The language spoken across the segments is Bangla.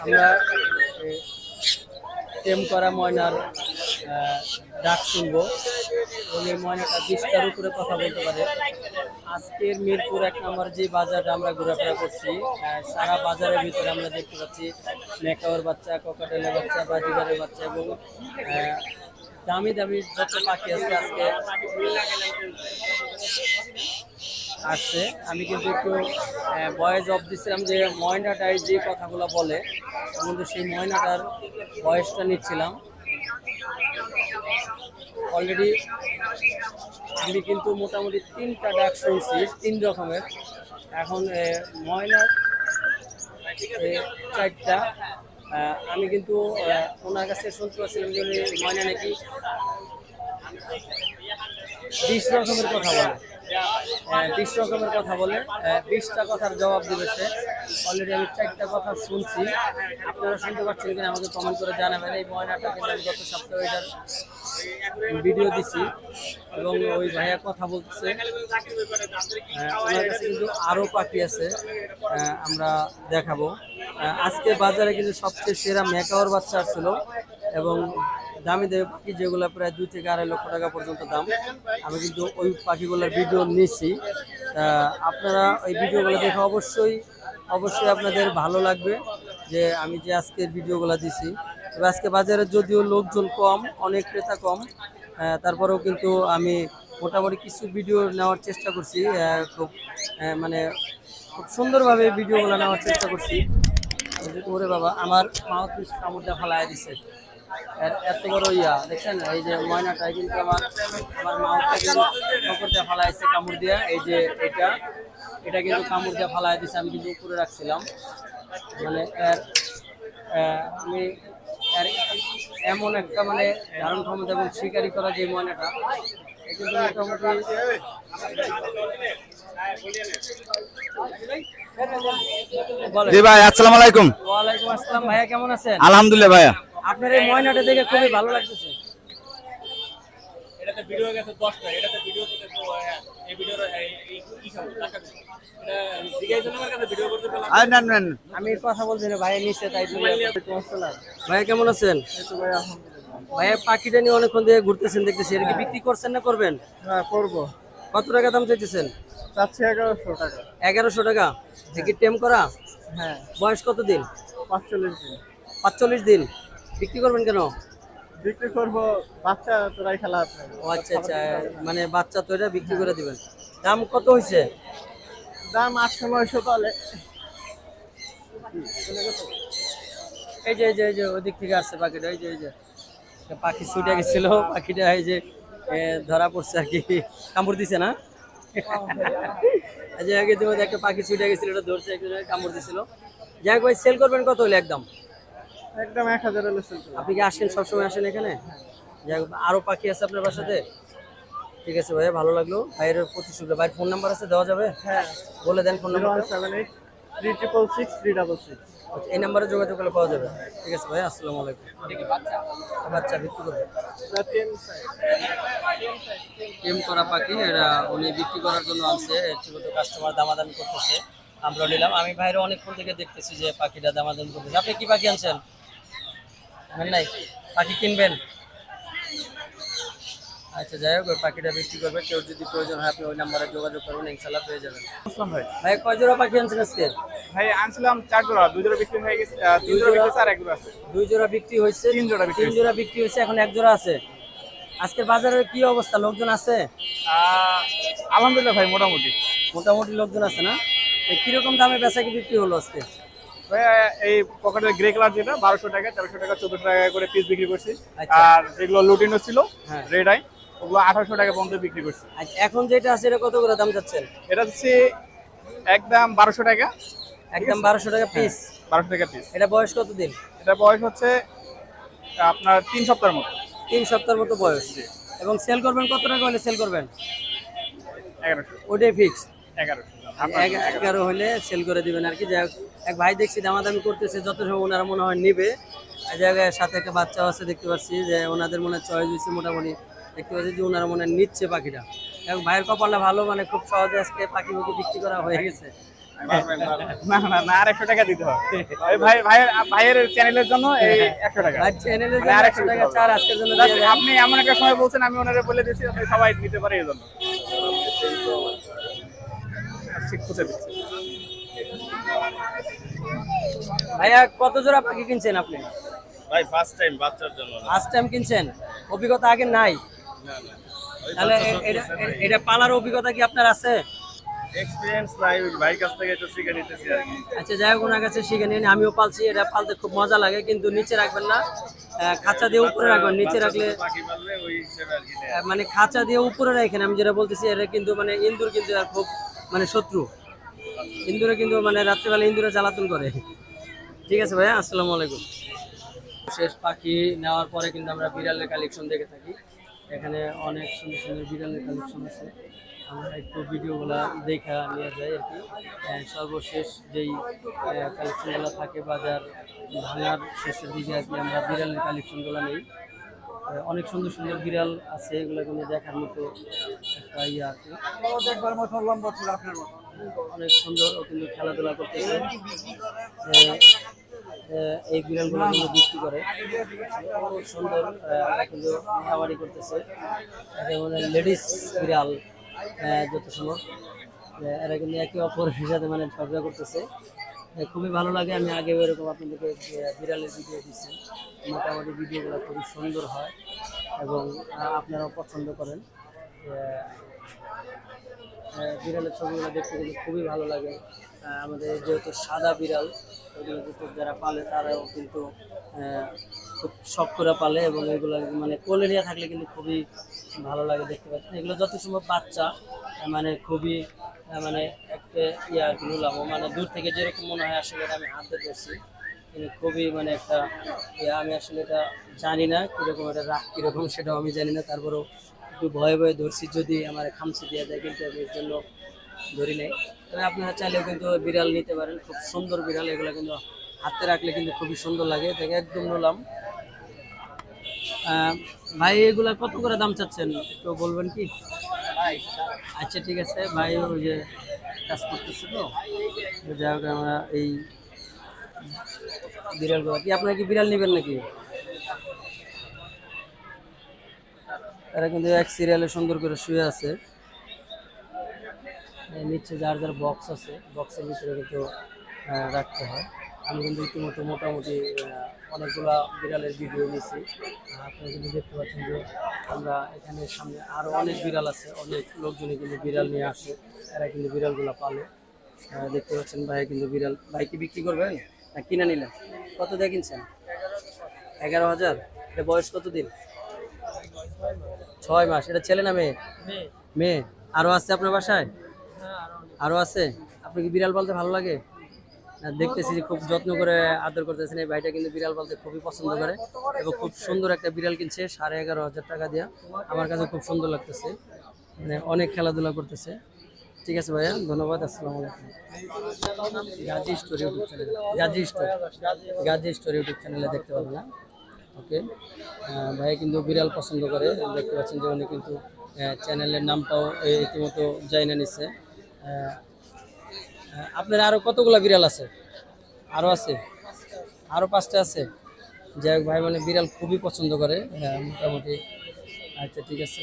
আমরা টেম করা ময়নার ডাক শুনব। এবং এই ময়নাটা বিশটার উপরে কথা বলতে পারে। আজকের মিরপুর এক নম্বর যে বাজারটা আমরা ঘোরাফেরা করছি সারা বাজারের ভিতরে আমরা দেখতে পাচ্ছি মেকাওয়ার বাচ্চা, ককাটেলের বাচ্চা, বাজিগারের বাচ্চা এবং দামি দামি যত পাখি আছে আজকে। আসছে আমি কিন্তু একটু বয়েস অফ দিচ্ছিলাম যে ময়নাটায় যে কথাগুলো বলে কিন্তু সেই ময়নাটার বয়সটা নিচ্ছিলাম। অলরেডি আমি কিন্তু মোটামুটি তিনটা ডাক শুনছি তিন রকমের। এখন এ, ময়না চারটা আমি কিন্তু ওনার কাছে শুনতে পাচ্ছিলাম যে ময়না নাকি বিশ রকমের কথা বলে। বিশ রকমের কথা বলে। বিশটা কথার জবাব দিবে সে। অলরেডি আমি চারটা কথা শুনছি। আপনারা শুনতে পাচ্ছেন কিনা আমাকে কমেন্ট করে জানাবেন। এই ময়নাটা কিন্তু আমি গত সপ্তাহে এটার ভিডিও দিছি। এবং ওই ভাইয়া কথা বলতেছে। আহ, ওনার কাছে কিন্তু আরও পাখি আছে। আমরা দেখাবো। আজকে বাজারে কিন্তু সবচেয়ে সেরা মেকাওয়ার বাচ্চা আসছিল এবং দামি দামি পাখি যেগুলো প্রায় দুই থেকে আড়াই লক্ষ টাকা পর্যন্ত দাম। আমি কিন্তু ওই পাখিগুলোর ভিডিও আহ, আপনারা ওই ভিডিওগুলো দেখে অবশ্যই অবশ্যই আপনাদের ভালো লাগবে যে আমি যে আজকের ভিডিওগুলো দিছি। তবে আজকে বাজারে যদিও লোকজন কম অনেক ক্রেতা কম তারপরেও কিন্তু আমি মোটামুটি কিছু ভিডিও নেওয়ার চেষ্টা করছি খুব মানে খুব সুন্দরভাবে ভিডিওগুলো নেওয়ার চেষ্টা করছি। ওরে বাবা আমার মাউথ কামড়টা ফালাই দিছে। এত বড় ইয়া দেখছেন? এই যে ময়নাটা কিন্তু আমার আমার মাউথটা কিন্তু কামড় দিয়ে ফালাইছে কামড় দিয়ে। এই যে এটা এটা কিন্তু কামড় দিয়ে ফালাই দিছে আমি কিন্তু উপরে রাখছিলাম। মানে এর আমি এর এমন একটা মানে ধারণ ক্ষমতা এবং শিকারি করা যে ময়নাটা এ কিন্তু মোটামুটি। জি ভাই আসসালামু আলাইকুম। ওয়ালাইকুম আসসালাম। ভাইয়া কেমন আছেন? আলহামদুলিল্লাহ ভাইয়া। আপনার এই ময়নাটা দেখে খুবই ভালো লাগতেছে। এটাতে ভিডিও গেছে দশটা এটাতে ভিডিও হ্যাঁ, এই ভিডিওর আরে আমি কথা বলছি না ভাইয়া নিচে তাই ভাইয়া কেমন আছেন? ভাইয়া পাখিটা নিয়ে অনেকক্ষণ দিয়ে ঘুরতেছেন দেখতেছি। এটা কি বিক্রি করছেন না করবেন? হ্যাঁ করব। কত টাকা দাম চাইতেছেন? চাচ্ছি এগারোশো টাকা। এগারোশো টাকা? এ কি টেম করা? হ্যাঁ। বয়স কত দিন পাঁচচল্লিশ দিন। পাঁচচল্লিশ দিন। বিক্রি করবেন কেন? বিক্রি করব বাচ্চা তোরাই খেলা আছে ও আচ্ছা আচ্ছা মানে বাচ্চা তো এটা বিক্রি করে দিবেন। দাম কত হয়েছে দাম আটশো নয়শো তাহলে এই যে এই যে এই যে ওই দিক থেকে আসছে পাখিটা এই যে এই যে। পাখি ছুটে গেছিল পাখিটা এই যে ধরা পড়ছে আর কি কামড় দিছে না? এই যে আগে তুমি একটা পাখি ছুটে গেছিল এটা ধরছে একজন কামড় দিছিল। যাই হোক ভাই সেল করবেন কত হলে একদম? একদম এক হাজার হলে সেল আপনি কি আসেন? সবসময় আসেন এখানে? যাই হোক আরও পাখি আছে আপনার বাসাতে? ঠিক আছে ভাইয়া ভালো লাগল। ভাইয়ের প্রতি শুক্র ভাইয়ের ফোন নাম্বার আছে? দেওয়া যাবে? হ্যাঁ। বলে দেন phone number seven eight three triple six three double six এই নাম্বারে যোগাযোগ করলে পাওয়া যাবে। ঠিক আছে ভাই আসসালামু আলাইকুম। বাচ্চা বিক্রি করবে টেম করা পাখি এরা উনি বিক্রি করার জন্য আনছে। একটু কাস্টমার দামাদামি করতেছে। আমরা নিলাম। আমি বাইরে অনেকক্ষণ থেকে দেখতেছি যে পাখিটা দামাদামি করতেছে। আপনি কি পাখি আনছেন? নাই। পাখি কিনবেন? আচ্ছা যাই হোক ওই পাখিটা বিক্রি করবে। কেউ যদি প্রয়োজন হয় আপনি ওই নাম্বারে যোগাযোগ করবেন ইনশাল্লাহ পেয়ে যাবেন। ভাই। ভাই কয় জোড়া পাখি আনছেন আজকে? ভাই আনছিলাম চার জোড়া। দুই জোড়া বিক্রি হয়ে গেছে তিন জোড়া বিক্রি আর এক জোড়া আছে। দুই জোড়া বিক্রি হয়েছে। তিন জোড়া বিক্রি তিন জোড়া বিক্রি হয়েছে এখন এক জোড়া আছে। আজকের বাজারের কি অবস্থা? লোকজন আছে? আলহামদুলিল্লাহ ভাই মোটামুটি। মোটামুটি লোকজন আছে না? কীরকম দামে বেচা কি বিক্রি হলো আজকে? এই পকেটের গ্রে কালার যেটা বারোশো টাকা তেরোশো টাকা চোদ্দশো টাকা করে পিস বিক্রি করছি। আচ্ছা। আর যেগুলো লুটিনো ছিল হ্যাঁ। রেড আই ওগুলো আঠারোশো টাকা পর্যন্ত বিক্রি করছি। আচ্ছা এখন যেটা আছে এটা কত করে দাম যাচ্ছেন? এটা হচ্ছে একদম বারোশো টাকা। একদম বারোশো টাকা পিস বারোশো টাকা পিস এটা বয়স কত দিন এটা বয়স হচ্ছে আপনার তিন সপ্তাহের মতো। তিন সপ্তাহের মতো বয়স। এবং সেল করবেন কত টাকা হলে সেল করবেন? এগারোশো। ওটাই ফিক্স এগারোশো এগারো হলে সেল করে দিবেন আর কি। যাই এক ভাই দেখছি দামাদামি করতেছে যত সময় ওনারা মনে হয় নিবে। এই জায়গায় সাথে একটা বাচ্চা আছে দেখতে পাচ্ছি যে ওনাদের মনে চয়েস হয়েছে মোটামুটি। দেখতে পাচ্ছি যে ওনারা মনে নিচ্ছে পাখিটা। এবং ভাইয়ের কপালটা ভালো মানে খুব সহজে আজকে পাখি মুখে বিক্রি করা হয়ে গেছে। না না না আর একশো টাকা দিতে হবে। ভাই ভাইয়ের ভাইয়ের চ্যানেলের জন্য এই একশো টাকা। আর চ্যানেলের জন্য একশো একশো টাকা চার আজকের জন্য Just দিয়ে দেন। আপনি এমন একটা সময় বলছেন আমি ওনারে বলে যাতে সবাই নিতে পারে এই জন্য। ঠিক খুঁজে দিচ্ছি ভাইয়া কত জোড়া পাখি কিনছেন আপনি? ভাই ফার্স্ট টাইম বাচ্চার জন্য ফার্স্ট টাইম কিনছেন? অভিজ্ঞতা আগে নাই? তাহলে এটা পালার অভিজ্ঞতা কি আপনার আছে? এক্সপিরিয়েন্স নাই ভাই কাছ থেকে একটু শিখে নিতেছি আর কি। আচ্ছা যাই হোক ওনার কাছে শিখে নিন। আমিও পালছি এটা পালতে খুব মজা লাগে কিন্তু নিচে রাখবেন না। আহ, খাঁচা দিয়ে উপরে রাখবেন নিচে রাখলে মানে খাঁচা দিয়ে উপরে রাখেন আমি যেটা বলতেছি এটা কিন্তু মানে ইন্দুর কিন্তু আর খুব মানে শত্রু। ইন্দুরে কিন্তু মানে রাত্রিবেলা ইন্দুরে জ্বালাতন করে। ঠিক আছে ভাইয়া, আসসালামু আলাইকুম। শেষ পাখি নেওয়ার পরে কিন্তু আমরা বিড়ালের কালেকশন দেখে থাকি। এখানে অনেক সুন্দর সুন্দর বিড়ালের কালেকশন আছে। আমরা একটু ভিডিওগুলো দেখা নিয়ে যাই আর কি। সর্বশেষ যেই কালেকশনগুলো থাকে বাজার ভাঙার শেষের দিকে আর কি আমরা বিড়ালের কালেকশনগুলো নেই। অনেক সুন্দর সুন্দর বিড়াল আছে এগুলো কিন্তু দেখার মতো একটা ইয়ে আছে। অনেক সুন্দর ও কিন্তু খেলাধুলা করতেছে। এই বিড়ালগুলো কিন্তু বিক্রি করে। খুব সুন্দর কিন্তু মারামারি করতেছে। যেমন লেডিস বিড়াল যত সময় এরা কিন্তু একে অপরের সাথে মানে ঝগড়া করতেছে। খুবই ভালো লাগে। আমি আগে এরকম আপনাদেরকে বিড়ালের ভিডিও দিচ্ছি, মোটামুটি ভিডিওগুলো খুবই সুন্দর হয় এবং আপনারাও পছন্দ করেন। বিড়ালের ছবিগুলো দেখতে কিন্তু খুবই ভালো লাগে। আমাদের যেহেতু সাদা বিড়াল যারা পালে তারাও কিন্তু খুব শখ করে পালে এবং এগুলো মানে কোলে নিয়ে থাকলে কিন্তু খুবই ভালো লাগে দেখতে পাচ্ছেন। এগুলো যত সময় বাচ্চা মানে খুবই মানে একটা ইয়া নিলাম মানে দূর থেকে যেরকম মনে হয় আসলে এটা আমি হাতে কিন্তু খুবই মানে একটা ইয়া, আমি আসলে এটা জানি না কীরকম এটা রাগ কীরকম, সেটাও আমি জানি না। তারপরেও একটু ভয়ে ভয়ে ধরছি, যদি আমার খামচি দেওয়া যায় কিন্তু আমি এর জন্য ধরি নাই। তবে আপনারা চাইলেও কিন্তু বিড়াল নিতে পারেন, খুব সুন্দর বিড়াল। এগুলো কিন্তু হাতে রাখলে কিন্তু খুবই সুন্দর লাগে দেখে একদম নিলাম। ভাই, এগুলা কত করে দাম চাচ্ছেন? একটু বলবেন কি? আচ্ছা ঠিক আছে। ভাই ওই যে কাজ করতেছে তো। যাই হোক, আমরা এই বিড়ালগুলো কি আপনারা কি বিড়াল নেবেন নাকি? তারা কিন্তু এক সিরিয়ালে সুন্দর করে শুয়ে আছে। নিচে যার যার বক্স আছে বক্সের ভিতরে কিন্তু রাখতে হয়। আমি কিন্তু ইতিমধ্যে মোটামুটি অনেকগুলা বিড়ালের ভিডিও নিয়েছি আপনারা কিন্তু দেখতে পাচ্ছেন যে আমরা এখানে সামনে আরও অনেক বিড়াল আছে অনেক লোকজনই কিন্তু বিড়াল নিয়ে আসে এরা কিন্তু বিড়ালগুলো পালে। দেখতে পাচ্ছেন ভাই কিন্তু বিড়াল। ভাই কি বিক্রি করবেন? না কিনে নিলেন? কত দিয়ে কিনছেন? এগারো হাজার? এটা বয়স কত দিন ছয় মাস। এটা ছেলে না মেয়ে? মেয়ে। আরও আছে আপনার বাসায়? আরও আছে? আপনি কি বিড়াল পালতে ভালো লাগে? দেখতেছি যে খুব যত্ন করে আদর করতেছেন এই ভাইটা কিন্তু বিড়াল বলতে খুবই পছন্দ করে এবং খুব সুন্দর একটা বিড়াল কিনছে, সাড়ে এগারো হাজার টাকা দিয়া। আমার কাছে খুব সুন্দর লাগতেছে। মানে অনেক খেলাধুলা করতেছে। ঠিক আছে ভাইয়া, ধন্যবাদ, আসসালামু আলাইকুম। Gazi story YouTube channel Gazi story. Gazi story YouTube চ্যানেলে দেখতে পাবেন না ওকে। ভাইয়া কিন্তু বিড়াল পছন্দ করে। দেখতে পাচ্ছেন যে উনি কিন্তু চ্যানেলের নামটাও এই রীতিমতো জাইনা নিচ্ছে আপনার আরও কতগুলো বিড়াল আছে? আরও আছে? আরও পাঁচটা আছে? যাই হোক ভাই মানে বিড়াল খুবই পছন্দ করে। আহ, মোটামুটি। আচ্ছা ঠিক আছে।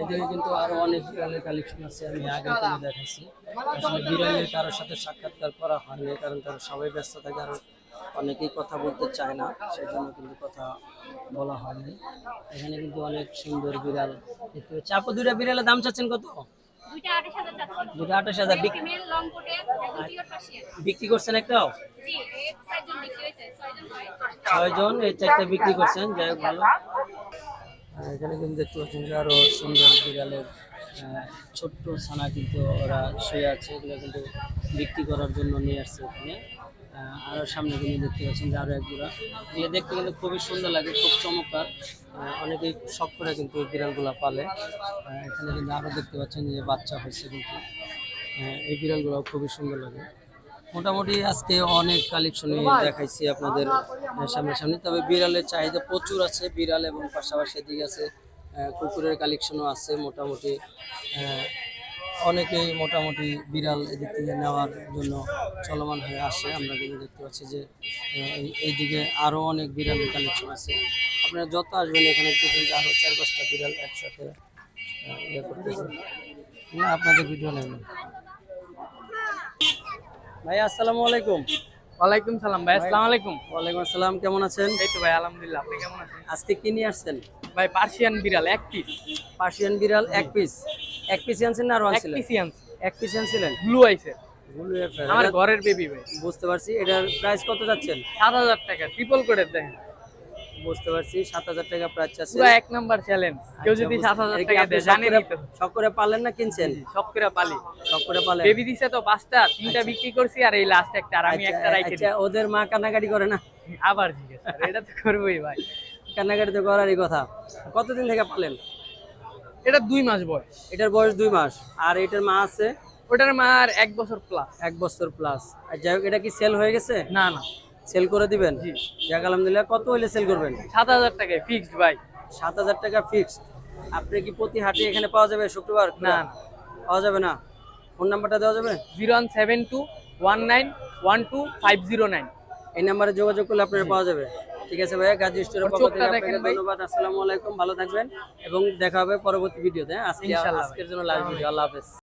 এদিকে কিন্তু আরও অনেক বিড়ালের কালেকশন আছে আমি আগে দেখাইছি। আসলে বিড়ালের কারোর সাথে সাক্ষাৎকার করা হয়নি কারণ তারা সবাই ব্যস্ত থাকে আর অনেকেই কথা বলতে চায় না সেই জন্য কিন্তু কথা বলা হয়নি। এখানে কিন্তু অনেক সুন্দর বিড়াল। দেখতে পাচ্ছি বিড়ালের দাম চাচ্ছেন কত? দুটো আঠাশ হাজার বিক্রি করছেন একটাও? জি এই চারজন বিক্রি হয়েছে ছয়জন হয়। ছয়জন এই চারটা বিক্রি করছেন যাই হোক ভালো। এখানে কিন্তু দেখতে পাচ্ছেন যে আরও সুন্দর বিড়ালের ছোট্ট ছানা কিন্তু ওরা শুয়ে আছে এগুলো কিন্তু বিক্রি করার জন্য নিয়ে আসছে এখানে। আহ, আরও সামনে কিন্তু দেখতে পাচ্ছেন যে আরও এক জোড়া এগুলো দেখতে কিন্তু খুবই সুন্দর লাগে খুব চমৎকার। অনেকেই শখ করে কিন্তু এই বিড়ালগুলা পালে। এখানে কিন্তু আরও দেখতে পাচ্ছেন যে বাচ্চা হয়েছে কিন্তু। এই বিড়ালগুলো খুবই সুন্দর লাগে। মোটামুটি আজকে অনেক কালেকশনই দেখাইছি আপনাদের সামনে তবে বিড়ালের চাহিদা প্রচুর আছে বিড়াল এবং পাশাপাশি এদিকে আছে কুকুরের কালেকশনও আছে মোটামুটি। অনেকেই মোটামুটি বিড়াল এদিক থেকে নেওয়ার জন্য চলমান হয়ে আসে। আমরা কিন্তু দেখতে পাচ্ছি যে এই- এইদিকে আরও অনেক বিড়াল কালেকশন আছে। আপনারা যত আসবেন এখানে যে আরও চার পাঁচটা বিড়াল একসাথে ইয়ে করতেছে। না, আপনাদের ভিডিও নেবেন ভাই, আসসালামু আলাইকুম। ওয়ালাইকুম সালাম ভাই আসসালামু আলাইকুম। ওয়ালাইকুম আসসালাম কেমন আছেন? এই তো ভাই আলহামদুলিল্লাহ আপনি কেমন আছেন? আজকে কি নিয়ে আসছেন? ভাই পার্সিয়ান বিড়াল এক পিস পার্সিয়ান বিড়াল এক পিস এক পিস আনছেন না আরও এক আনছিলেন পিসই আনছি। এক পিস আনছিলেন? ব্লু আইসের আমার ঘরের বেবি ভাই। বুঝতে পারছি এটার প্রাইস কত যাচ্ছেন? সাত হাজার টাকা ট্রিপল করে দেখেন বুঝতে পারছি সাত হাজার টাকা প্রাইস আছে। এক নাম্বার চ্যালেঞ্জ কেউ যদি সাত হাজার টাকা দেয় জানেনই তো। শখ করে পারলেন না কিনছেন? সব করে পালি। শখ করে পালেন। বেবি দিছে তো পাঁচটা তিনটা বিক্রি করছি আর এই লাস্ট একটা আর আমি আচ্ছা, একটা রাইখে আচ্ছা, ওদের মা কান্নাকাটি করে না? আবার জিজ্ঞেস এটা তো করবোই ভাই। কান্নাকাটি তো করারই কথা। কতদিন থেকে পালেন? এটা দুই মাস বয়স। এটার বয়স দুই মাস। আর এটার মা আছে? ওটার মার এক বছর প্লাস এক বছর প্লাস আর যাই হোক এটা কি সেল হয়ে গেছে? না না। সেল করে দিবেন। যাক আলহামদুলিল্লাহ কত হইলে সেল করবেন? সাত হাজার টাকায় ফিক্সড ভাই। সাত হাজার টাকা ফিক্সড আপনি কি প্রতি হাটে এখানে পাওয়া যাবে শুক্রবার? না। পাওয়া যাবে না? ফোন নাম্বারটা দেওয়া যাবে? Zero one seven two one nine one two five zero nine. এই নাম্বারে যোগাযোগ করলে আপনারা পাওয়া যাবে। ঠিক আছে ভাইয়া গাজী স্টোরের পক্ষ থেকে আপনাকে। ধন্যবাদ। আসসালামু আলাইকুম ভালো থাকবেন এবং দেখা হবে পরবর্তী ভিডিওতে? আজকে আজকের জন্য লাস্ট ভিডিও আল্লাহ হাফেজ।